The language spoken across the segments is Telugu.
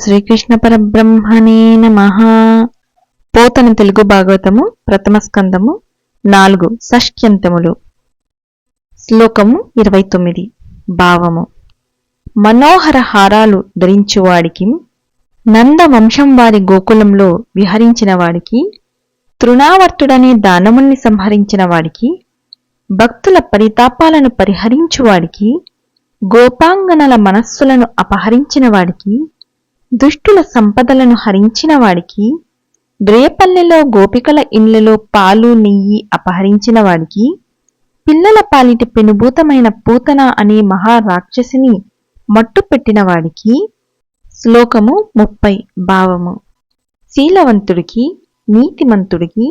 శ్రీకృష్ణ పరబ్రహ్మణే నమ. పోతన తెలుగు భాగవతము ప్రథమ స్కందము నాలుగు షష్ట్యంతములు. శ్లోకము ఇరవై తొమ్మిది భావము. మనోహర హారాలు ధరించువాడికి నందవంశం వారి గోకులంలో విహరించిన వాడికి తృణావర్తుడనే దానముణ్ణి సంహరించిన వాడికి భక్తుల పరితాపాలను పరిహరించువాడికి గోపాంగనల మనస్సులను అపహరించిన వాడికి దుష్టుల సంపదలను హరించిన వాడికి రేపల్లెలో గోపికల ఇండ్లలో పాలు నెయ్యి అపహరించిన వాడికి పిల్లల పాలిటి పెనుభూతమైన పూతన అనే మహారాక్షసిని మట్టుపెట్టిన వాడికి శ్లోకము ముప్పై భావము. శీలవంతుడికి నీతిమంతుడికి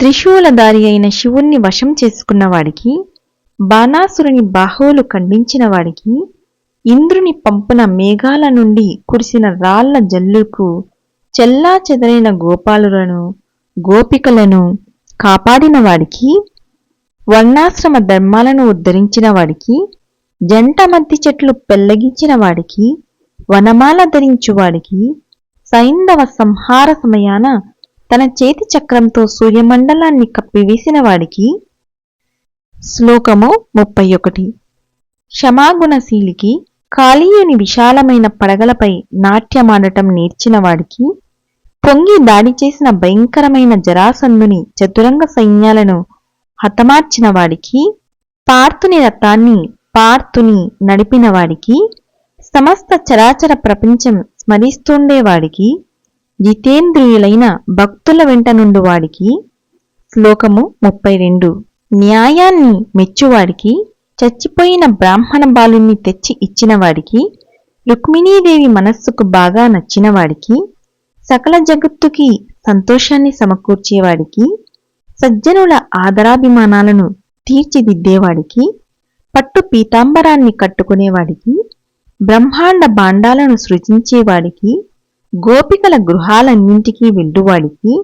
త్రిశూలధారి అయిన శివుణ్ణి వశం చేసుకున్నవాడికి బాణాసురుని బాహువులు ఖండించిన వాడికి ఇంద్రుని పంపున మేఘాల నుండి కురిసిన రాళ్ళ జల్లుకు చెల్లా చెదరైన గోపాలులను గోపికలను కాపాడిన వాడికి వర్ణాశ్రమ ధర్మాలను ఉద్ధరించిన వాడికి జంట మద్ది చెట్లు పెల్లగించిన వాడికి వనమాల ధరించువాడికి సైంధవ సంహార సమయాన తన చేతి చక్రంతో సూర్యమండలాన్ని కప్పివేసిన వాడికి. శ్లోకము ముప్పై ఒకటి. క్షమాగుణశీలికి కాళీయుని విశాలమైన పడగలపై నాట్యమాడటం నేర్చిన వాడికి పొంగి దాడి చేసిన భయంకరమైన జరాసందుని చతురంగ సైన్యాలను హతమార్చిన వాడికి పార్తుని రథాన్ని పార్తుని నడిపిన వాడికి సమస్త చరాచర ప్రపంచం స్మరిస్తుండేవాడికి జితేంద్రియులైన భక్తుల వెంట నుండి వాడికి శ్లోకము ముప్పై రెండు. న్యాయాన్ని మెచ్చువాడికి చచ్చిపోయిన బ్రాహ్మణ బాలుణ్ణి తెచ్చి ఇచ్చినవాడికి రుక్మిణీదేవి మనస్సుకు బాగా నచ్చినవాడికి సకల జగత్తుకి సంతోషాన్ని సమకూర్చేవాడికి సజ్జనుల ఆదరాభిమానాలను తీర్చిదిద్దేవాడికి పట్టు పీతాంబరాన్ని కట్టుకునేవాడికి బ్రహ్మాండ బాండాలను సృజించేవాడికి గోపికల గృహాలన్నింటికీ వెళ్ళువాడికి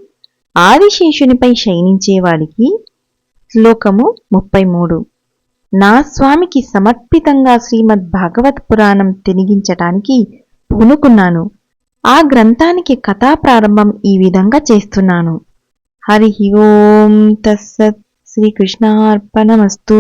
ఆదిశేషునిపై శయనించేవాడికి శ్లోకము ముప్పై మూడు. నా స్వామికి సమర్పితంగా శ్రీమద్ భాగవత్ పురాణం తినిగించటానికి పూనుకున్నాను. ఆ గ్రంథానికి కథా ప్రారంభం ఈ విధంగా చేస్తున్నాను. హరి ఓం తస్సత్ శ్రీకృష్ణార్పణమస్తూ.